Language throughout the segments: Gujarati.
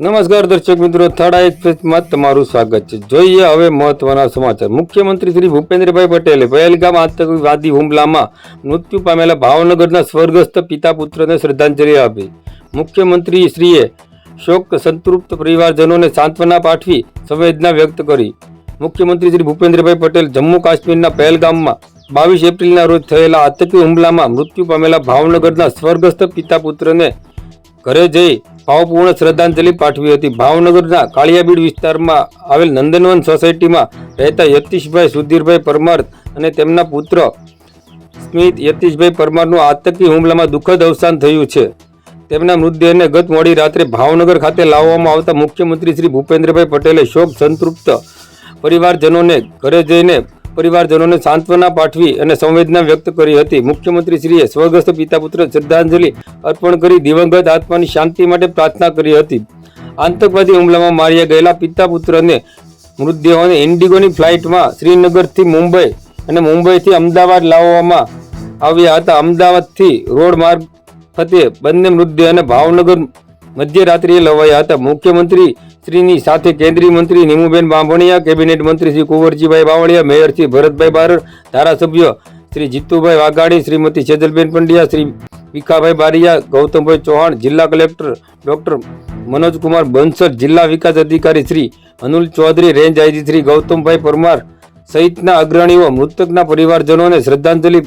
નમસ્કાર દર્શક મિત્રો થર્ડ એક્સપ્રેસમાં તમારું સ્વાગત છે. જોઈએ હવે મહત્વના સમાચાર. મુખ્યમંત્રી શ્રી ભૂપેન્દ્રભાઈ પટેલે પહેલગામ આતંકવાદી હુમલામાં મૃત્યુ પામેલા ભાવનગરના સ્વર્ગસ્થ પિતા પુત્રને શ્રદ્ધાંજલિ આપી. મુખ્યમંત્રી શ્રીએ શોક સંતૃપ્ત પરિવારજનોને સાંત્વના પાઠવી સંવેદના વ્યક્ત કરી. મુખ્યમંત્રી શ્રી ભૂપેન્દ્રભાઈ પટેલ જમ્મુ કાશ્મીરના પહેલગામમાં બાવીસ એપ્રિલના રોજ થયેલા આતંકી હુમલામાં મૃત્યુ પામેલા ભાવનગરના સ્વર્ગસ્થ પિતા પુત્રને ઘરે જઈ ભાવપૂર્ણ શ્રદ્ધાંજલિ પાઠવી હતી. ભાવનગરના કાળિયાબીડ વિસ્તારમાં આવેલ નંદનવન સોસાયટીમાં રહેતા યતીશભાઈ સુધીરભાઈ પરમાર અને તેમના પુત્ર સ્મિત યતીશભાઈ પરમારનું આતંકી હુમલામાં દુઃખદ અવસાન થયું છે. તેમના મૃતદેહને ગત મોડી રાત્રે ભાવનગર ખાતે લાવવામાં આવતા મુખ્યમંત્રી શ્રી ભૂપેન્દ્રભાઈ પટેલે શોક સંતૃપ્ત પરિવારજનોને ઘરે જઈને પરિવારજનોને સાંત્વના પાઠવી અને સંવેદના વ્યક્ત કરી હતી. મુખ્યમંત્રીશ્રીએ સ્વર્ગસ્થ પિતા પુત્ર શ્રદ્ધાંજલિ અર્પણ કરી દિવંગત આત્માની શાંતિ માટે પ્રાર્થના કરી હતી. આતંકવાદી હુમલામાં માર્યા ગયેલા પિતા પુત્રને મૃતદેહોને ઇન્ડિગોની ફ્લાઇટમાં શ્રીનગરથી મુંબઈ અને મુંબઈથી અમદાવાદ લાવવામાં આવ્યા હતા. અમદાવાદથી રોડ માર્ગ ફતે બંને મૃતદેહને ભાવનગર મધ્યરાત્રિએ લવાયા હતા. મુખ્યમંત્રી શ્રીની સાથે કેન્દ્રીય મંત્રી નીમુબેન બાંભણિયા, કેબિનેટ મંત્રી શ્રી કુંવરજીભાઈ બાવળિયા, મેયર શ્રી ભરતભાઈ બારડ, ધારાસભ્ય શ્રી જીતુભાઈ વાઘાણી, શ્રીમતી સેજલબેન પંડ્યા, શ્રી ભીખાભાઈ બારિયા, ગૌતમભાઈ ચૌહાણ, જિલ્લા કલેક્ટર ડોક્ટર મનોજકુમાર બંસલ જિલ્લા વિકાસ અધિકારી શ્રી અનુલ ચૌધરી, રેન્જ આઈજી શ્રી ગૌતમભાઈ પરમાર સહિતના અગ્રણીઓ, મૃતકના પરિવારજનોને શ્રદ્ધાંજલિ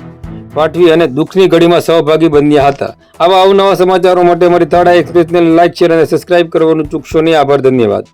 પાઠવી અને દુઃખની ઘડીમાં સહભાગી બન્યા હતા. આવા અવનવા સમાચારો માટે અમારી થર્ડ એક્સપ્રેસને લાઇક શેર અને સબસ્ક્રાઇબ કરવાનું ચૂકશો નહીં. આભાર, ધન્યવાદ.